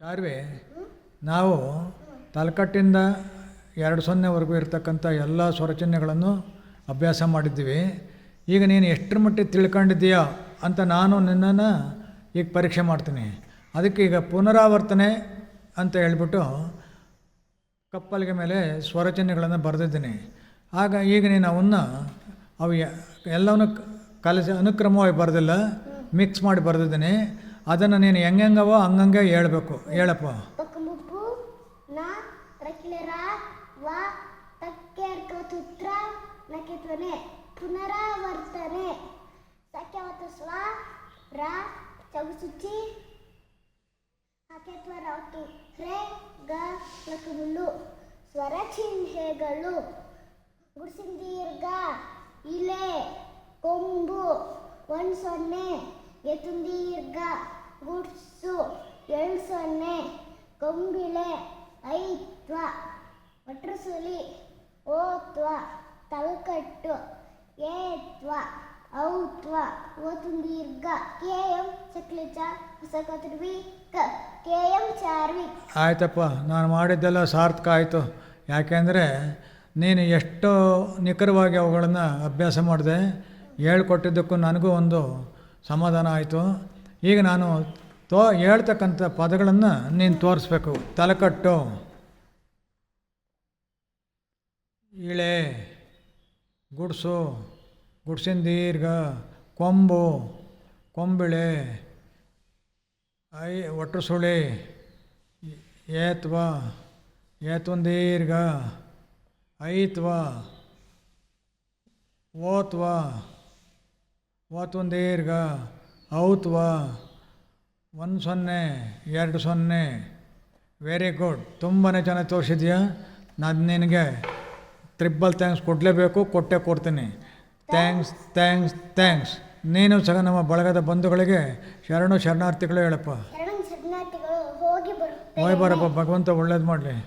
ಚಾರ್ವಿ, ನಾವು ತಲಕಟ್ಟಿಂದ ಎರಡು ಸೊನ್ನೆವರೆಗೂ ಇರ್ತಕ್ಕಂಥ ಎಲ್ಲ ಸ್ವರಚನೆಗಳನ್ನು ಅಭ್ಯಾಸ ಮಾಡಿದ್ದೀವಿ. ಈಗ ನೀನು ಎಷ್ಟರ ಮಟ್ಟಿಗೆ ತಿಳ್ಕೊಂಡಿದ್ದೀಯಾ ಅಂತ ನಾನು ನಿನ್ನನ್ನು ಈಗ ಪರೀಕ್ಷೆ ಮಾಡ್ತೀನಿ. ಅದಕ್ಕೆ ಈಗ ಪುನರಾವರ್ತನೆ ಅಂತ ಹೇಳ್ಬಿಟ್ಟು ಕಪ್ಪಲಿಗೆ ಮೇಲೆ ಸ್ವರಚನೆಗಳನ್ನು ಬರೆದಿದ್ದೀನಿ. ಆಗ ಈಗ ನೀನು ಅವನ್ನ ಅವು ಎಲ್ಲವನ್ನೂ ಕಲಸಿ, ಅನುಕ್ರಮವಾಗಿ ಬರೆದಿಲ್ಲ, ಮಿಕ್ಸ್ ಮಾಡಿ ಬರೆದಿದ್ದೀನಿ. ಅದನ್ನು ನೀನು ಹೆಂಗೆಂಗವೋ ಹಂಗಂಗೆ ಹೇಳ್ಬೇಕು ಹೇಳಪ್ಪ ಪಕ್ಕಮುಪ್ಪು ನ ರಕಿಲೆರ ವ ತಕ್ಕೆರ್ಕತುತ್ರ ನಕಿತ್ವನೆ ಪುನರಾವರ್ತನೆ ಸಖ್ಯವತ ಸ್ವ ರ ಚಗುಸುಚಿ ಹಕೆತ್ವ ರಾವತು ಹ್ರೆ ಗ ಲಕಮುಲ್ಲು ಸ್ವರ ಚಿಹ್ನೆಗಳು ಗುಡ್ಸಿಂದೀರ್ಘ ಇಲೆ ಕೊಂಬು ಒಂದು ಸೊನ್ನೆ ಎತ್ತುಂದೀರ್ಘ ಗುಡ್ಸು ಎಳ್ ಸೊನ್ನೆ ಕೊಂಬಿಳೆ ಐತ್ವ ಒಟ್ರಸುಲಿ ಓತ್ವ, ತಲ್ಕಟ್ಟು, ಏತ್ವ, ಔತ್ವ ಓತುಂದೀರ್ಘ ಕೇಯಂ ಸಕ್ಲಿಚ ಹೊಸಕತಿರ್ವಿ ಕ ಎಂ ಚಾರ್ವಿ ಆಯ್ತಪ್ಪ, ನಾನು ಮಾಡಿದ್ದೆಲ್ಲ ಸಾರ್ಥಕ ಆಯಿತು. ಯಾಕೆಂದರೆ ನೀನು ಎಷ್ಟು ನಿಖರವಾಗಿ ಅವುಗಳನ್ನು ಅಭ್ಯಾಸ ಮಾಡಿದೆ, ಹೇಳ್ಕೊಟ್ಟಿದ್ದಕ್ಕೂ ನನಗೂ ಒಂದು ಸಮಾಧಾನ ಆಯಿತು. ಈಗ ನಾನು ತೋ ಹೇಳ್ತಕ್ಕಂಥ ಪದಗಳನ್ನು ನೀನು ತೋರಿಸ್ಬೇಕು. ತಲೆಕಟ್ಟು. ಇಳೆ. ಗುಡ್ಸು. ಗುಡ್ಸಿನ ದೀರ್ಘ. ಕೊಂಬು. ಕೊಂಬಿಳೆ. ಐ ಒಟ್ಟು ಸುಳಿ. ಏತ್ವ. ಏತ್ವನ್ ದೀರ್ಘ. ಐತ್ವ. ಓತ್ವ. ಓತ್ವನ್ ದೀರ್ಘ. ಔತ್ವ ಒಂದು ಸೊನ್ನೆ ಎರಡು ಸೊನ್ನೆ. ವೆರಿ ಗುಡ್ ತುಂಬಾ ಚೆನ್ನಾಗಿ ತೋರಿಸಿದ್ಯಾ? ನಾನು ನಿನಗೆ ತ್ರಿಬ್ಬಲ್ ಥ್ಯಾಂಕ್ಸ್ ಕೊಡಲೇಬೇಕು ಕೊಟ್ಟೆ ಕೊಡ್ತೀನಿ. ಥ್ಯಾಂಕ್ಸ್ ಥ್ಯಾಂಕ್ಸ್ ಥ್ಯಾಂಕ್ಸ್ ನೀನು ಸಹ ನಮ್ಮ ಬಳಗದ ಬಂಧುಗಳಿಗೆ ಶರಣು ಶರಣಾರ್ಥಿಗಳು ಹೇಳಪ್ಪ. ಹೋಗಿ ಬರಪ್ಪ ಭಗವಂತ ಒಳ್ಳೇದು ಮಾಡಲಿ.